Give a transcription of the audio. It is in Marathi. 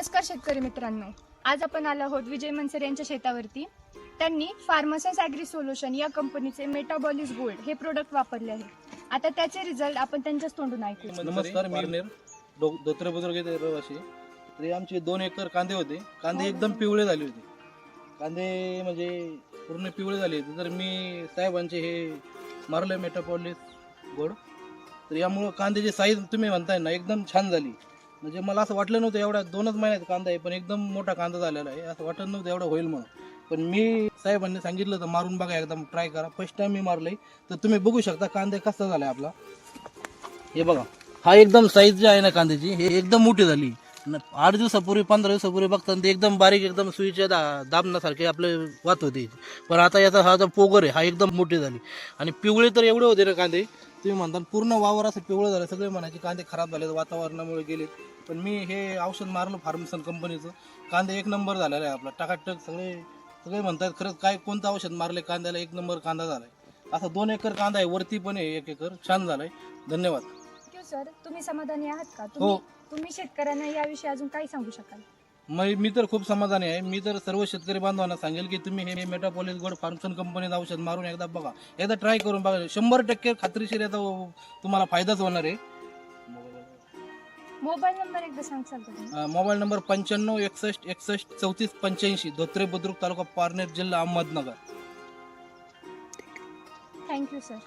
नमस्कार शेतकरी मित्रांनो. आज आपण आलो आहोत विजय मनसर यांच्या शेतावरती. त्यांनी फार्मसस ॲग्री सोल्युशन या कंपनीचे मेटाबॉलिस गोल्ड हे प्रोडक्ट वापरले आहे. आता त्याचे रिझल्ट आपण त्यांच्याच तोंडून ऐकू नमस्कार मी नेर धोत्रे बुजुर्ग येथे रहिवासी. तरी आमचे दोन एकर कांदे होते. कांदे एकदम पिवळे झाले होते. कांदे म्हणजे पूर्ण पिवळे झाले होते. तर मी साहेबांचे हे मारले मेटापॉलिस गोड तर यामुळं कांद्याची साईज तुम्ही म्हणताय ना एकदम छान झाली. म्हणजे मला असं वाटलं नव्हतं एवढा दोनच महिन्यात कांदा आहे पण एकदम मोठा कांदा झालेला आहे. असं वाटत नव्हतं एवढं होईल म्हणून. पण मी साहेबांनी सांगितलं तर मारून बघा एकदम ट्राय करा. फर्स्ट टाइम मी मारलंय. तर तुम्ही बघू शकता कांदे कसा झालाय आपला. हे बघा हा एकदम साईज जी आहे ना कांद्याची हे एकदम मोठी झाली. न- आठ दिवसापूर्वी पंधरा दिवसापूर्वी बघताना ते एकदम बारीक एकदम सुईच्या दा दाबण्यासारखे आपले वात होते. पण आता याचा हा जो पोगर आहे हा एकदम मोठी झाली. आणि पिवळे तर एवढे होते ना कांदे तुम्ही म्हणता पूर्ण वावर असं पिवळं झालं. सगळे म्हणायचे कांदे खराब झाले वातावरणामुळे गेले पण मी हे औषध मारलं फार्मसन कंपनीचं. कांदे एक नंबर झालेला आहे आपला. टाकाटक सगळे सगळे म्हणतात खरंच काय कोणतं औषध मारले कांद्याला एक नंबर कांदा झालाय. असा दोन एकर कांदा आहे वरती पण आहे एक एकर. छान झालाय. धन्यवाद. सर तुम्ही समाधानी आहात का? हो. तुम्ही तुम्ही शेतकऱ्यांना याविषयी अजून काही सांगू शकाल? मी मी तर खूप समाधानी आहे. मी तर सर्व शेतकरी बांधवांना सांगेल की तुम्ही हे मेटापॉलिस गोड फार्मसन कंपनीचं औषध मारून एकदा बघा. एकदा ट्राय करून बघा. शंभर टक्के खात्रीशीर याचा तुम्हाला फायदाच होणार आहे. मोबाईल नंबर एकदा सांगशाल का तुम्ही. अं, मोबाईल नंबर पंच्याण्णव एकसष्ट एकसष्ट चौतीस पंच्याऐंशी धोत्रे बुद्रुक तालुका पारनेर जिल्हा अहमदनगर. Thank you sir